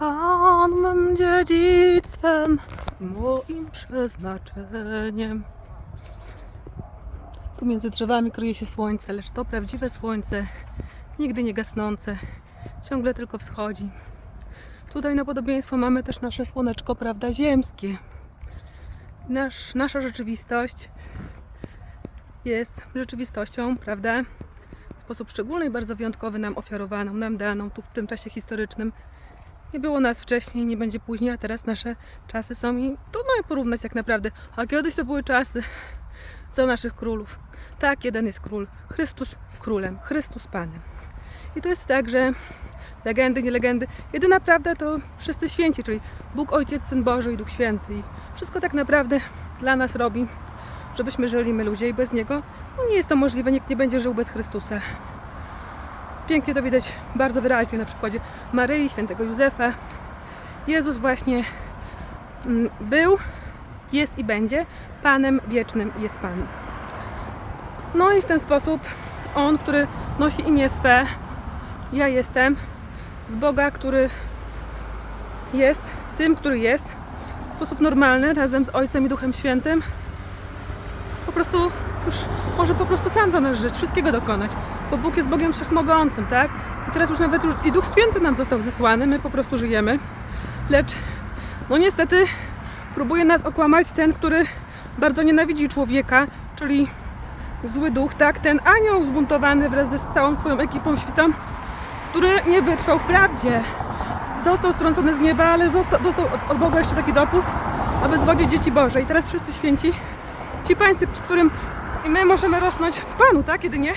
Pan mym dziedzictwem, moim przeznaczeniem. Tu między drzewami kryje się słońce, lecz to prawdziwe słońce, nigdy nie gasnące, ciągle tylko wschodzi. Tutaj na podobieństwo mamy też nasze słoneczko, prawda, ziemskie. Nasz, nasza rzeczywistość jest rzeczywistością, prawda, w sposób szczególny i bardzo wyjątkowy nam ofiarowaną, nam daną tu w tym czasie historycznym. Nie było nas wcześniej, nie będzie później, a teraz nasze czasy są i trudno je porównać tak naprawdę. A kiedyś to były czasy za naszych królów. Tak, jeden jest król. Chrystus królem, Chrystus Panem. I to jest tak, że legendy, nie legendy, jedyna prawda to wszyscy święci, czyli Bóg, Ojciec, Syn Boży i Duch Święty. I wszystko tak naprawdę dla nas robi, żebyśmy żyli my ludzie i bez Niego no nie jest to możliwe, nikt nie będzie żył bez Chrystusa. Pięknie to widać bardzo wyraźnie na przykładzie Maryi, świętego Józefa. Jezus właśnie mm, był, jest i będzie Panem wiecznym jest Pan. No i w ten sposób On, który nosi imię swe, ja jestem, z Boga, który jest tym, który jest, w sposób normalny, razem z Ojcem i Duchem Świętym, po prostu już może po prostu sam za nas żyć, wszystkiego dokonać, bo Bóg jest Bogiem Wszechmogącym, tak? I teraz już nawet już i Duch Święty nam został zesłany, my po prostu żyjemy, lecz no niestety próbuje nas okłamać ten, który bardzo nienawidzi człowieka, czyli zły duch, tak? Ten anioł zbuntowany wraz ze całą swoją ekipą świtą, który nie wytrwał w prawdzie. Został strącony z nieba, ale zosta- dostał od Boga jeszcze taki dopust, aby zwodzić dzieci Boże. I teraz wszyscy święci, ci pańscy, którym i my możemy rosnąć w Panu, tak? Kiedy nie?